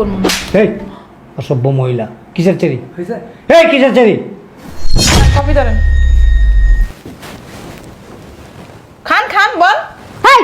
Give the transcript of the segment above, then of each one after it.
করব না। এই অসভ্য মহিলা। কিসের চেরি? এই কিসের চেরি? কপি ধরেন। খান খান বল। হাই!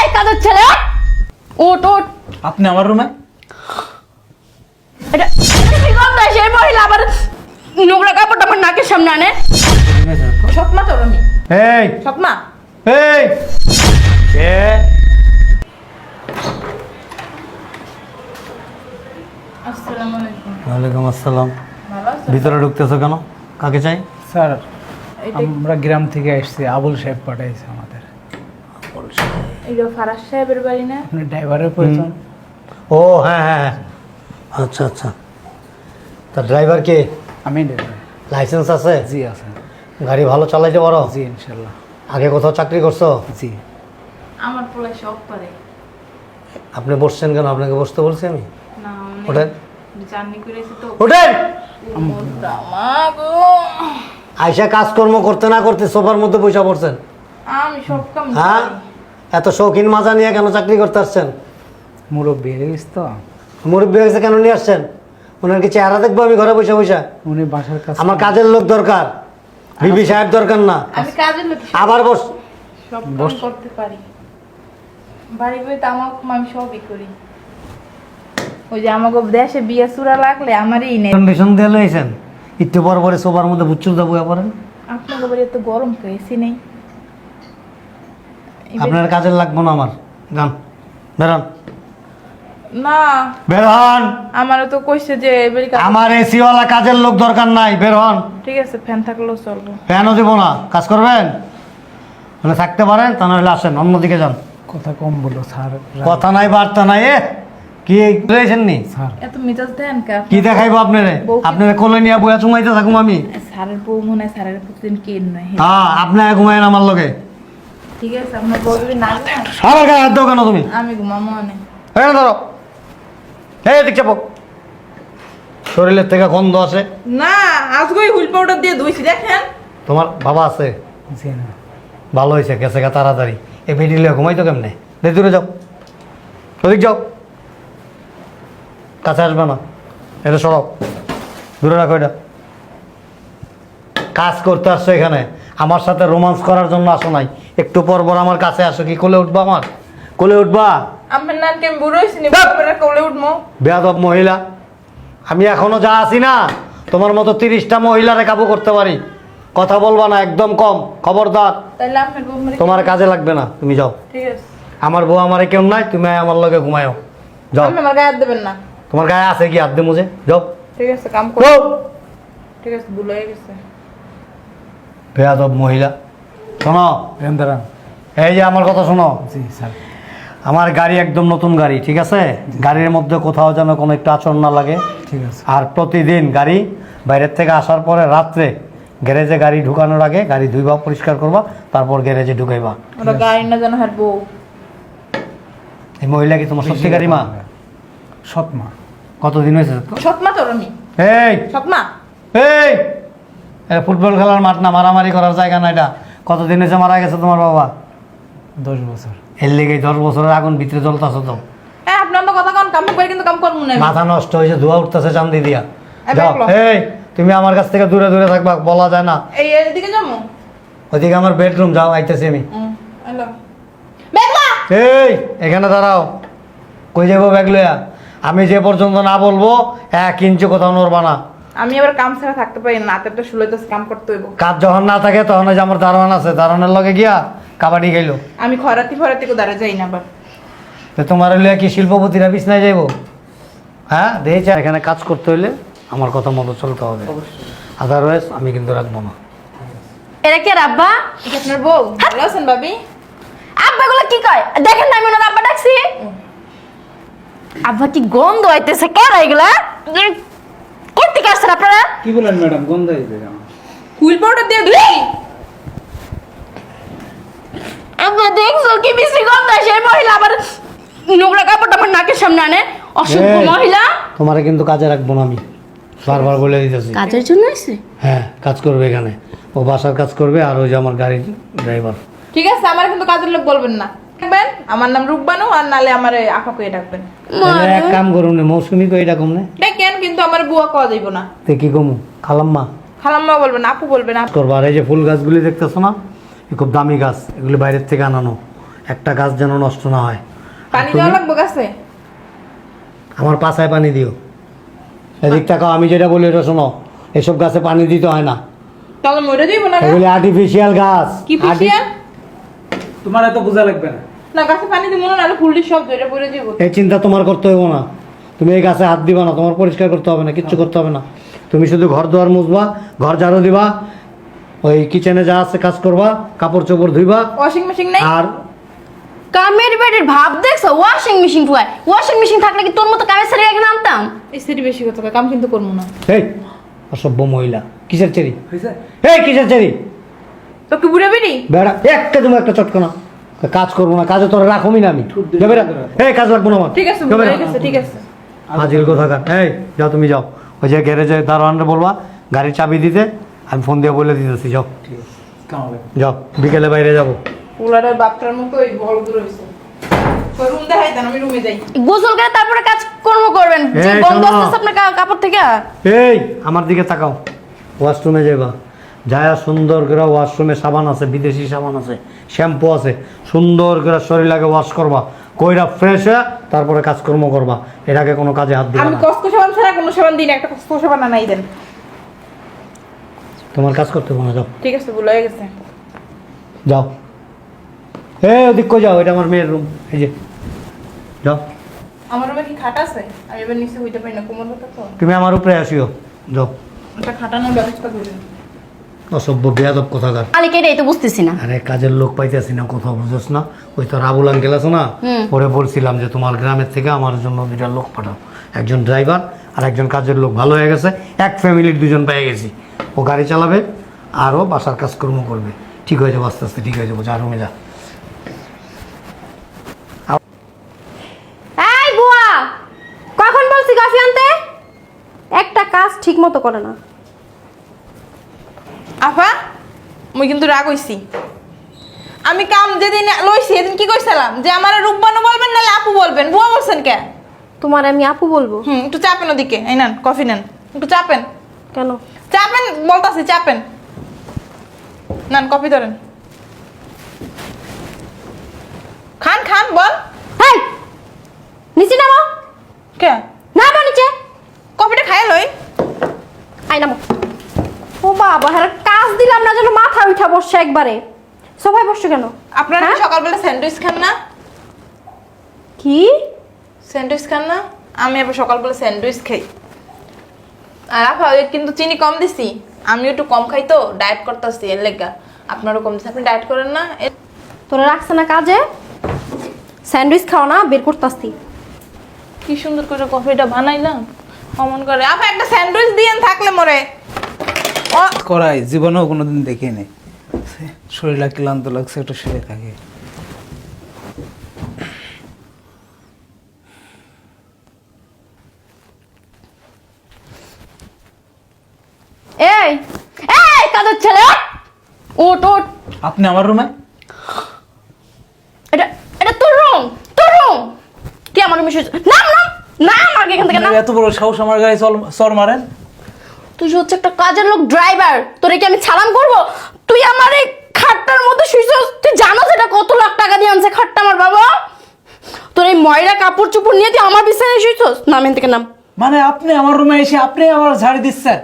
এই কাদের ছেলে! ওট ওট আপনি আমার রুমে? এটা এটা কি গন্ধ? সেই মহিলা আবার নোংরা কাপড়টা আমার নাকের সামনে আনে। সৎমা তোর আমি। এই। সৎমা। এই। কে আসসালামু আলাইকুম ওয়ালাইকুম আসসালাম। ভিতরে ঢুকতেছো কেন? কাকে চাই? স্যার আমরা গ্রাম থেকে এসেছি আবুল সাহেব পাঠাইছে আমাদের। ফারাজ সাহেবের বাড়ি না? আপনি ড্রাইভারের প্রয়োজন ও হ্যাঁ হ্যাঁ হ্যাঁ। আচ্ছা আচ্ছা। তা ড্রাইভার কে? আমি ড্রাইভার। লাইসেন্স আছে? জি আছে। গাড়ি ভালো চালাইতে পারো? জি ইনশাল্লাহ আগে কোথাও চাকরি করছ? জি। আমার সব পারে। আপনি বসছেন কেন? আপনাকে বসতে বলছি আমি? ওঠেন। ওঠেন। আইসা কাজকর্ম করতে না করতে সোফার মধ্যে পয়সা পড়ছেন। আমি সব কাম হ্যাঁ? এত শৌখিন মাজা নিয়ে কেন চাকরি করতে আসছেন? মুরব্বী হয়ে গেছে তো? মুরব্বী হয়েছে কেন নিয়ে আসছেন? ওনার কি চেহারা দেখব আমি ঘরে বসে বসে? উনি বাসার কাছে। আমার কাজের লোক দরকার। বিবি সাহেব দরকার না। আমি কাজের লোক আবার বস। সব করতে পারি। বাড়ি বাড়িতে আমার আমি সবই করি। ওই যে আমাকে দেশে বিয়ে চূড়া লাগলে আমারই নেই। কন্ডিশন দিয়ে লইছেন? একটু পর পরে মধ্যে বুচ্চুর দাবু আপনাকে বাড়ি এত গরম তো এসি নেই আপনার কাজের লাগবো না আমার। গান বেরোন। না। বেরোন! আমারও তো কইছে যে এবারে আমার এসিওয়ালা কাজের লোক দরকার নাই বের হন ঠিক আছে ফ্যান থাকলেও চলবো। ফ্যানও দেবো না। কাজ করবেন? মানে থাকতে পারেন তা নাহলে আসেন অন্যদিকে যান। কথা কম বলো স্যার। কথা নাই বার্তা নাই এ কি রয়েছেন নি? স্যার। এত মিজাজ দেন কা কি দেখাইবো আপনারে? আপনারে কোলে নিয়ে বইয়া চুমাইতে থাকুম আমি। স্যারের বউ মনে হয় স্যারের প্রতিদিন কেন নয়। হে। হ্যাঁ ঘুমাইন আমার লগে। ঠিক আছে আপনার বউ যদি না ঘুমায়, আমার গায়ে হাত দাও কেন তুমি? আমি ঘুমাবো অনেক এখানে ধরো। এই দিক চাপো শরীরের থেকে গন্ধ আছে না আজকে হুইল পাউডার দিয়ে ধুইছি দেখেন। তোমার বাবা আছে। ভালো হয়েছে গেছে গা তাড়াতাড়ি। এই ভিডিলে ঘুমাইতো কেমনে? দে দূরে যাও। ওদিক যাও। কাছে আসবে না। এটা সরব দূরে রাখো এটা। কাজ করতে আসছো এখানে। আমার সাথে রোমান্স করার জন্য আসো নাই। একটু পর পর আমার কাছে আসো কি কোলে উঠবা আমার? কোলে উঠবা? আমার নানকে আমি বুড়ো হয়েছি কোলে উঠবো বেয়াদব মহিলা। আমি এখনও যা আছি না তোমার মতো তিরিশটা মহিলারে কাবু করতে পারি। কথা বলবা না একদম কম। খবরদার। তোমার কাজে লাগবে না তুমি যাও। আমার বউ আমারে কেউ নাই তুমি আমার লগে ঘুমায়ও যাও। আমার গায়ে দেবেন না। তোমার গায়ে আছে কি? হাত দে মুঝে যাও। ঠিক আছে কাম কর। ঠিক আছে ভুল হয়ে গেছে। বেয়াদব মহিলা। শোনো। রেন্দারান এই যে আমার কথা শোনো। জি স্যার। আমার গাড়ি একদম নতুন গাড়ি ঠিক আছে? গাড়ির মধ্যে কোথাও যেন কোনো একটু আচরণ না লাগে। ঠিক আছে। আর প্রতিদিন গাড়ি বাইরের থেকে আসার পরে রাত্রে গ্যারেজে গাড়ি ঢুকানোর আগে গাড়ি ধুইবা পরিষ্কার করবা তারপর গ্যারেজে ঢুকাইবা। ওরা গাড়ি না যেন হার এই মহিলা কি তোমার সত্যি গাড়ি মা? সৎ মা। কতদিন হয়েছে? সৎমা তোর আমি এই! সৎমা? এই! ফুটবল খেলার মাঠ না মারামারি করার জায়গা না এটা। কতদিন হয়েছে মারা গেছে তোমার বাবা? দশ বছর। এর লেগে দশ বছরের আগুন ভিতরে জ্বলতেছে তো। হ্যাঁ আপনার তো কথা কন কাম করে কিন্তু কাম করব না। মাথা নষ্ট হয়েছে ধোয়া উঠতেছে চান্দি দিয়া। এই তুমি আমার কাছ থেকে দূরে দূরে থাকবা বলা যায় না। এই এদিকে যাব? ওইদিকে আমার বেডরুম যাও আইতেছি আমি। হ্যালো এই এখানে দাঁড়াও। কই যাব ব্যাগ লইয়া? আমি যে পর্যন্ত না বলব এক ইঞ্চি কোথাও নড়বা না। আমি আবার কাম ছাড়া থাকতে পারি না হাতের তো কাম করতে হইব। কাজ যখন না থাকে তখন ওই যে আমার দারোয়ান আছে দারোয়ানের লগে গিয়া কাবাডি খেলো আমি খরাতি ফরাতি কো দাঁড়া যাই না আবার। তো তোমার লইয়া কি শিল্পপতিরা বিছনায় যাইব? হ্যাঁ দেখেছি এখানে কাজ করতে হইলে আমার কথা মতো চলতে হবে। আদারওয়াইজ আমি কিন্তু রাখব না। এটা কে আব্বা? এটা আপনার বউ। ভালো আছেন ভাবি? আব্বা গুলো কি কয়? দেখেন না আমি ওনার আব্বা ডাকছি। আব্বা কি গন্ধ হইতেছে কে এগুলা? কোন থেকে আসছেন আপনারা? কি বলেন ম্যাডাম গন্ধ হয়েছে হুইল পাউডার দিয়ে ধুই আব্বা দেখছ কি বেশি গন্ধ সেই মহিলা আবার নোংরা কাপড়টা আমার নাকের সামনে আনে। অসভ্য মহিলা। তোমারে কিন্তু কাজে রাখব না আমি। বারবার বলে দিতেছি। কাজের জন্য এসে হ্যাঁ কাজ করবে এখানে। ও বাসার কাজ করবে আর ওই যে আমার গাড়ির ড্রাইভার ঠিক আছে আমার কিন্তু কাজের লোক বলবেন না। দেখবেন আমার নাম রূপবানু আর নালে আমার আফাকুয়ে ডাকবেন। তাহলে এক কাম করুন না মৌসুমি কই এটা কম না। দেখেন কিন্তু আমার বুয়া কওয়া যাইব না। তে কি কমু? খালাম্মা। খালাম্মা বলবেন আপু বলবেন আপু। করব আর এই যে ফুল গাছগুলি দেখতেছো না এ খুব দামি গাছ এগুলি বাইরের থেকে আনানো। একটা গাছ যেন নষ্ট না হয়। পানি দেওয়া লাগবে গাছে? আমার পাশায় পানি দিও। এদিক তাকাও আমি যেটা বলি এটা শোনো এসব গাছে পানি দিতে হয় না। তাহলে মরে দিব না? এগুলি আর্টিফিশিয়াল গাছ। কি তোমার এত বোঝা লাগবে না। না গাছে পানি দিব না নাহলে ফুলটি সব ধরে পড়ে দিব এই চিন্তা তোমার করতে হবে না। তুমি এই গাছে হাত দিবা না তোমার পরিষ্কার করতে হবে না কিচ্ছু করতে হবে না। তুমি শুধু ঘর দুয়ার মুছবা ঘর ঝাড়ু দিবা ওই কিচেনে যা আছে কাজ করবা কাপড় চোপড় ধুইবা ওয়াশিং মেশিন নাই? আর কামের বেডের ভাব দেখছ? ওয়াশিং মেশিন টুয়াই ওয়াশিং মেশিন থাকলে কি তোর মতো কামের ছেড়ে রেখে নামতাম এই বেশি কথা কয়, কাম কিন্তু করব না। এই অসভ্য মহিলা। কিসের চেরি হয়েছে? এই কিসের চেরি তো কি বুড়ে বেরি বেড়া একটা তুমি একটা চটকনা। কাজ করব না কাজে তোরা রাখবি না আমি। এই কাজ রাখব না আমার। ঠিক আছে ঠিক আছে হাজির এই যাও তুমি যাও। ওই যে গ্যারেজে দারোয়ানরে বলবা গাড়ির চাবি দিতে আমি ফোন দিয়ে বলে দিতেছি যাও। লাগবে যাও বিকেলে বাইরে যাব। পোলারের বাপটার মতো ওই বড় দূর হয়েছে রুম দেখাই দেন আমি রুমে যাই। গোসল করে তারপরে কাজ কর্ম করবেন। যে আপনার কাপড় থেকে? এই আমার দিকে তাকাও। ওয়াশরুমে যাবা যায়া সুন্দর করে ওয়াশরুমে সাবান আছে বিদেশি সাবান আছে শ্যাম্পু আছে সুন্দর করে শরীরটাকে ওয়াশ করবা কইরা ফ্রেশ হয়ে তারপরে কাজকর্ম করবা। এর আগে কোনো কাজে হাত দিবা আমি কষ্ট সাবান ছাড়া কোনো সাবান দিন একটা কষ্ট সাবান নাই দেন। তোমার কাজ করতে হবে যাও। ঠিক আছে ভুল হয়ে গেছে। যাও। এই ওদিক কই যাও? এটা আমার মেয়ের রুম এই যে যাও। আমার রুমে কি খাট আছে? আমি এবার নিচে হইতে পারি না কোমর ব্যথা তো। তুমি আমার উপরে আসিও। যাও। একটা খাটানোর ব্যবস্থা করবেন অসভ্য বেয়াদব কোথাকার তো বুঝতেছি না। আরে কাজের লোক পাইতেছি না কোথাও বুঝোস না। ওই তো রাবুল আঙ্কেল আছে না পরে বলছিলাম যে তোমার গ্রামের থেকে আমার জন্য লোক পাঠাও। একজন ড্রাইভার আর একজন কাজের লোক ভালো হয়ে গেছে। এক ফ্যামিলির দুজন পেয়ে গেছি। ও গাড়ি চালাবে আর ও বাসার কাজকর্ম করবে। ঠিক হয়ে যাব আস্তে আস্তে ঠিক হয়ে যাব। যা রুমে যা। এই বুয়া কখন বলছি কফি আনতে? একটা কাজ ঠিক মতো করে না। আফা মুই কিন্তু রাগ হইছি। আমি কাম যেদিন লইছি সেদিন কি কইছিলাম? যে আমার রূপবানু বলবেন নাহলে আপু বলবেন। বুয়া বলছেন কে? তোমার আমি আপু বলব? হুম একটু চাপেন ওদিকে। এই নেন কফি নেন। একটু চাপেন। কেন? চাপেন বলতাছি চাপেন। নেন কফি ধরেন। খান খান বল। হেই! নিচে নামো। কে? নামো নিচে। কফিটা খাই লই। আই নামো। ও বাবা হ্যাঁ কাজ দিলাম না যেন মাথা উঠা বসছে একবারে। সোফায় বসছো কেন? আপনারা কি হ্যাঁ? সকালবেলা স্যান্ডউইচ খান না? কি? স্যান্ডউইচ খান না? আমি আবার সকালবেলা স্যান্ডউইচ খাই। আর আপা কিন্তু চিনি কম দিছি। আমি একটু কম খাই তো ডায়েট করতেছি এর লেগা। আপনারও কম দিছি আপনি ডায়েট করেন না? তোরা রাখছে না কাজে? স্যান্ডউইচ খাও না বের করতাসতি কি সুন্দর করে কফিটা বানাইলাম। অমন করে। আপা একটা স্যান্ডউইচ দিয়েন থাকলে মরে। করাই জীবনেও কোনোদিন দেখিনি। শরীরটা ক্লান্ত লাগছে একটু শুয়ে থাকে। এই ছেলে ওট ওট আপনি আমার রুমে? এটা এটা তোর রুম তোর রুম! তুই আমার রুমে শুয়েছিস নাম নাম নাম আগে এখান থেকে নাম। এত বড় সাহস আমার গায়ে চল চর মারেন। তুই হচ্ছে একটা কাজের লোক ড্রাইভার তোরে কি আমি সালাম করব? তুই আমার এই খাটটার মধ্যে শুইছিস? তুই জানো সেটা কত লাখ টাকা দিয়ে আনছে খাটটা আমার বাবা? তোর এই ময়লা কাপড় চোপড় নিয়ে তুই আমার বিছানায় শুইছিস? নাম এখান থেকে নাম মানে আপনি আমার রুমে এসে আপনি আমার ঝাড়ি দিচ্ছেন?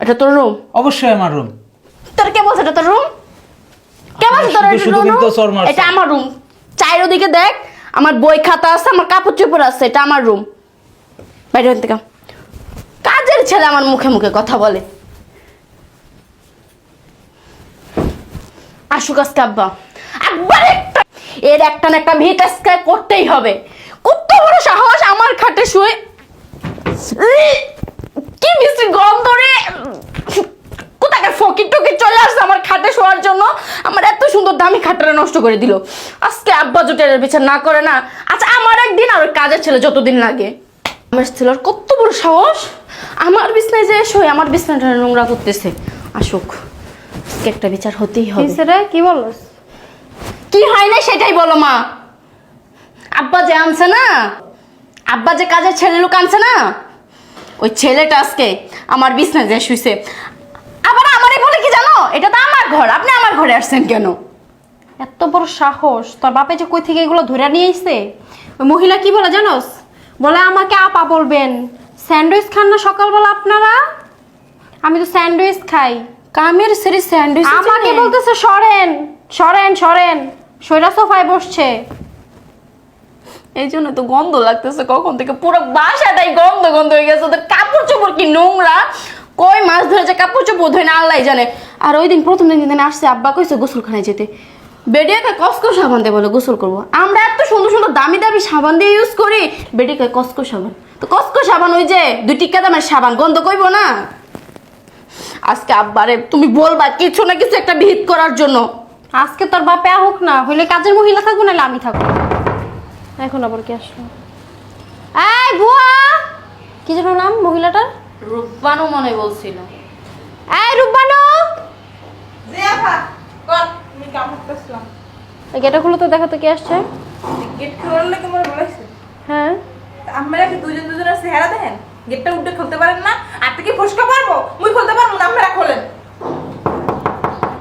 এটা তোর রুম অবশ্যই আমার রুম তোর কে বলছে এটা তোর রুম কে বলছে তোর শুধু এটা। এটা আমার রুম চাইর ওদিকে দেখ আমার বই খাতা আছে আমার কাপড় চোপড় আছে এটা আমার রুম বাইরে থেকে কাজের ছেলে আমার মুখে মুখে কথা বলে। আসুক আজকে আব্বা। একবার একটা এর একটা না একটা ভিত আজকে করতেই হবে। কত বড় সাহস আমার খাটে শুয়ে কি মিষ্টি গন্ধ রে। কোথাকার ফকির টকির চলে আসছে আমার খাটে শোয়ার জন্য। আমার এত সুন্দর দামি খাটটা নষ্ট করে দিল। আজকে আব্বা জোটের বিচার না করে না আচ্ছা আমার একদিন আর কাজের ছেলে যতদিন লাগে। আমার ছেলের কত বড় সাহস? আমার বিছনায় যে শোয় আমার বিছনাটা নোংরা করতেছে। আসুক আজকে একটা বিচার হতেই হবে। রে কি বলস? কি হয় না সেটাই বলো মা। আব্বা যে আনছে না আব্বা যে কাজের ছেলে লোক আনছে না ওই ছেলেটা আজকে আমার বিছনা যে শুইছে। আবার আমারই বলে কি জানো? এটা তো আমার ঘর আপনি আমার ঘরে আসছেন কেন? এত বড় সাহস তোর বাপে যে কই থেকে এগুলো ধরে নিয়ে এসছে ওই মহিলা কি বলে জানোস? বলে আমাকে আপা বলবেন। স্যান্ডউইচ খান না সকালবেলা আপনারা? আমি তো স্যান্ডউইচ খাই। কামের সেরি স্যান্ডউইচ আমাকে বলতেছে সরেন সরেন সরেন। সৈরা সোফায় বসছে। এই জন্য তো গন্ধ লাগতেছে কখন থেকে। পুরো বাসাটাই গন্ধ গন্ধ হয়ে গেছে। ওদের কাপড় চোপড় কি নোংরা। কই মাছ ধরেছে কাপড় চোপড় ধরে না আল্লাহ জানে। আর ওই দিন প্রথম দিন দিন আসছে আব্বা কইছে গোসলখানায় যেতে। বেডিয়াকে কসকো সাবান দিয়ে বলে গোসল করব। আমরা এত সুন্দর সুন্দর দামি দামি সাবান দিয়ে ইউজ করি বেডিয়াকে কসকো সাবান। তো কসকো সাবান ওই যে দুই টিকা দামের সাবান গন্ধ কইবো না? আজকে আব্বারে তুমি বলবা কিছু না কিছু একটা ভিত করার জন্য। আজকে তোর বাপে হোক না হইলে কাজের মহিলা থাকব নাহলে আমি থাকব। এখন আবার কি আসলো? এই বুয়া কি যেন নাম মহিলাটার? রূপবানও মনে বলছিল। এই রূপবানো! যে আপা গেটা খুলে তো দেখো তো কি আসছে? গেট খোলার লাগে আমার বলেছে হ্যাঁ। আপনারা কি দুজন দুজনের চেহারা দেখেন? গেটটা উঠে খুলতে পারেন না আর থেকে ফসকা পারব? মুই খুলতে পারব না আপনারা খোলেন।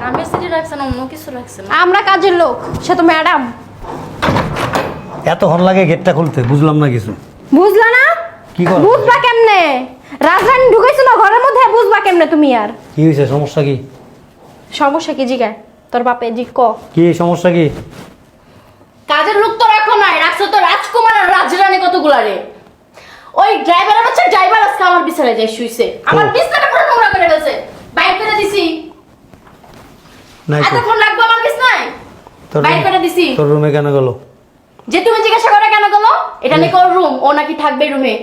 কামের সিটি রাখছে না অন্য কিছু রাখছে না। আমরা কাজের লোক সে তো ম্যাডাম এত হন লাগে গেটটা খুলতে বুঝলাম না কিছু। বুঝলা না? কি করো? বুঝবা কেমনে? রাজরানী ঢুকেছিল ঘরের মধ্যে বুঝবা কেমনে তুমি আর? কি হয়েছে সমস্যা কি? সমস্যা কি জিগায়? তোর বাপে জি ক। কি সমস্যা কি? কাজের লোক তো রাখো নাই রাখছো তো রাজকুমার আর রাজরানী কতগুলা রে? ওই ড্রাইভারের হচ্ছে ড্রাইভার আজকে আমার বিছানায় যাই শুইছে। আমার। বিছনাটা পুরো নোংরা করে ফেলছে। বাইর করে দিছি। নাই তো এতক্ষণ রাখব আমার বিছনায়? তোর বাইর করে দিছি। তোর রুমে কেন গেল? যে তুমি জিজ্ঞাসা করে কেন গেলো? এটা নাকি ওর রুম? ও নাকি থাকবে রুমে?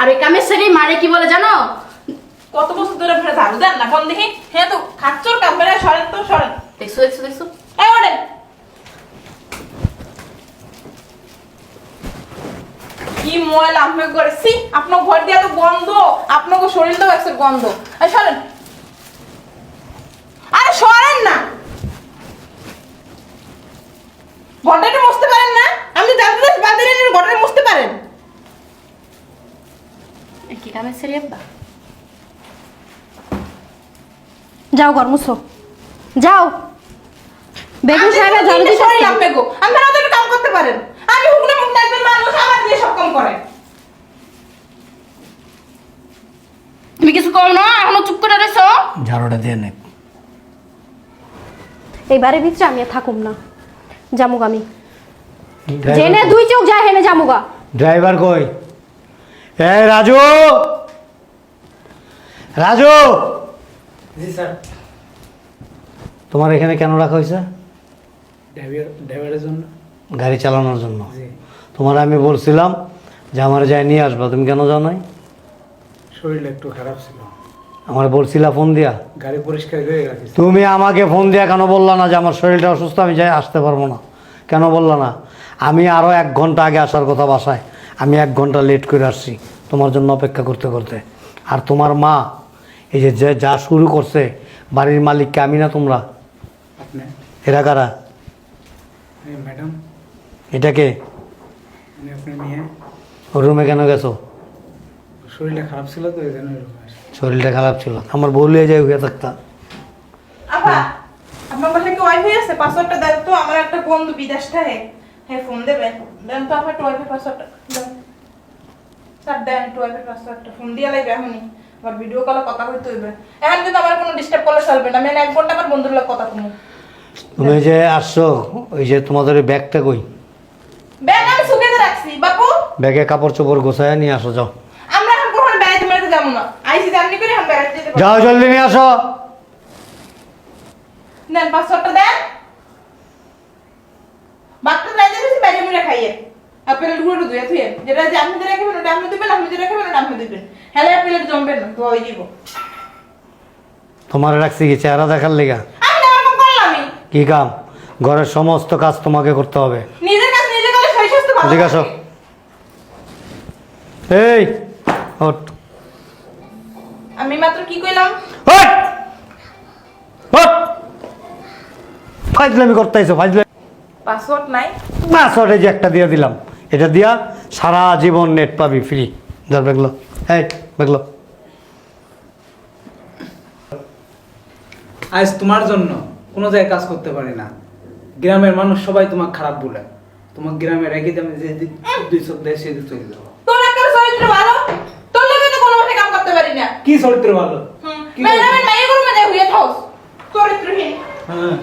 আর ওই কামের সেরি মারে কি বলে জানো? কত বছর ধরে ফেলে ঝাড়ু দেন না কোন দেখি। হ্যাঁ তো খাচ্চর কাপড়ে সরেন তো সরেন। দেখছ দেখছ দেখছ কি ময়লা আপনাকে করে সি আপনার ঘর দিয়ে গন্ধ আপনাকে শরীর তো একসের গন্ধ এই সরেন আরে সরেন না মুছতে পারেন না জানতে চাই বাদ দিলেন মুছতে পারেন কি কামের সেরি যাও ঘর মুছো যাও বেগম ঝাড়ু দিতে লাগবে গো। আপনারা তো একটু কাম করতে পারেন। আমি মুখ মানুষ আমার দিয়ে সব কাম করে তুমি কিছু করো না? এখনও চুপ করে রয়েছো? ঝাড়ুটা দিয়ে নে। এই বাড়ির ভিতরে আমি আর থাকুম না। জামুক আমি। জেনে দুই চোখ যায় হেনে জামুগা ড্রাইভার কই? এ রাজু! রাজু! জি স্যার। তোমার এখানে কেন রাখা হয়েছে? ড্রাইভারের জন্য? গাড়ি চালানোর জন্য। তোমার আমি বলছিলাম যে আমার যাই নিয়ে আসবা তুমি কেন যাও নাই? শরীরটা একটু খারাপ ছিল। আমার বলছিলা ফোন দিয়া। গাড়ি পরিষ্কার করে রাখিস তুমি আমাকে ফোন দিয়া কেন বললা না যে আমার শরীরটা অসুস্থ আমি যাই আসতে পারব না? কেন বললা না? আমি আরও এক ঘণ্টা আগে আসার কথা বাসায়। আমি এক ঘণ্টা লেট করে আসছি। তোমার জন্য অপেক্ষা করতে করতে। আর তোমার মা এই যে যে শুরু করছে বাড়ির মালিককে আমি না তোমরা? এরা কারা? ম্যাডাম। এটাকে আমি আপনার ওর রুমে কেন গেছো? শরীরটা খারাপ ছিল তো এই জন্য শরীরটা খারাপ ছিল। আমার বলিয়ে যাই হয়ে থাকতাম আপা আপনার বাসায় কি ওয়াইফাই আছে? পাসওয়ার্ডটা দেন তো আমার একটা বন্ধু বিদেশ থাকে হ্যাঁ ফোন দেবেন দেন তো আপনার ওয়াইফাই পাসওয়ার্ডটা দেন। স্যার দেন একটু ওয়াইফাই পাসওয়ার্ডটা ফোন দিয়ে লাগবে এখনই। আবার ভিডিও কলে কথা কইতে হইবে। এখন কিন্তু আমার কোনো ডিস্টার্ব করলে চলবে না। আমি এক ঘণ্টা আমার বন্ধুর লোক কথা কমু। তুমি যে আসছো ওই যে তোমাদের ওই ব্যাগটা কই? ব্যাগ আমি সুকেতে রাখছি বাপু। ব্যাগে কাপড় চোপড় গোছায় নিয়ে আসো যাও। আমরা এখন কখনো বেড়াইতে বেড়াইতে যাব না। আইসি করে বেড়াইতে যেতে যাও জলদি নিয়ে আসো। পাসওয়ার্ডটা দেন। বেশি বাইরে মুড়ে খাইয়ে। আপেলের গুঁড়ো ধুয়ে থুয়ে। যেটা যে আপনি যেটা খাবেন ওটা আপনি দিবেন আপনি যেটা খাবেন ওটা আপনি দিবেন হেলে আপেলের জমবেন না তো ওই দিব। তোমার রাখছি কি চেহারা দেখার লেগা আমি না ওরকম করলামই কি কাম? ঘরের সমস্ত কাজ তোমাকে করতে হবে। নিজের কাজ নিজে স্বাস্থ্য ভালো এই ওঠ। আমি মাত্র কি কইলাম? ওঠ! ওঠ! ফাইজলামি করতে আইছো ফাইজলামি পাসওয়ার্ড নাই পাসওয়ার্ডে যে একটা দিয়ে দিলাম। এটা দিয়া সারা জীবন নেট পাবি ফ্রি ধর বেগলো। এই বেগলো। আজ তোমার জন্য। কোনো জায়গায় কাজ করতে পারি না। গ্রামের মানুষ সবাই তোমাকে খারাপ বলে। তোমার গ্রামে রেখে দিয়ে আমি যে দুই দেয় সেদিকে চলে যাব। তোর একটা চরিত্র ভালো? তোর লোকে তো কোনো কাম করতে পারি না। কি চরিত্র ভালো? ম্যাডামের মেয়ে করবে না হইয়া থাকস। চরিত্রহীন। হ্যাঁ।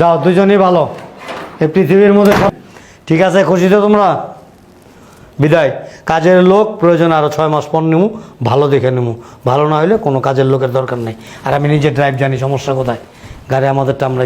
যাও দুজনই ভালো। এই পৃথিবীর মধ্যে ঠিক আছে খুশি তো তোমরা? বিদায়। কাজের লোক প্রয়োজন আরও ছয় মাস পর নেব ভালো দেখে নেব ভালো না হলে কোনো কাজের লোকের দরকার নেই। আর আমি নিজে ড্রাইভ জানি সমস্যা কোথায়। গাড়ি আমাদেরটা আমরা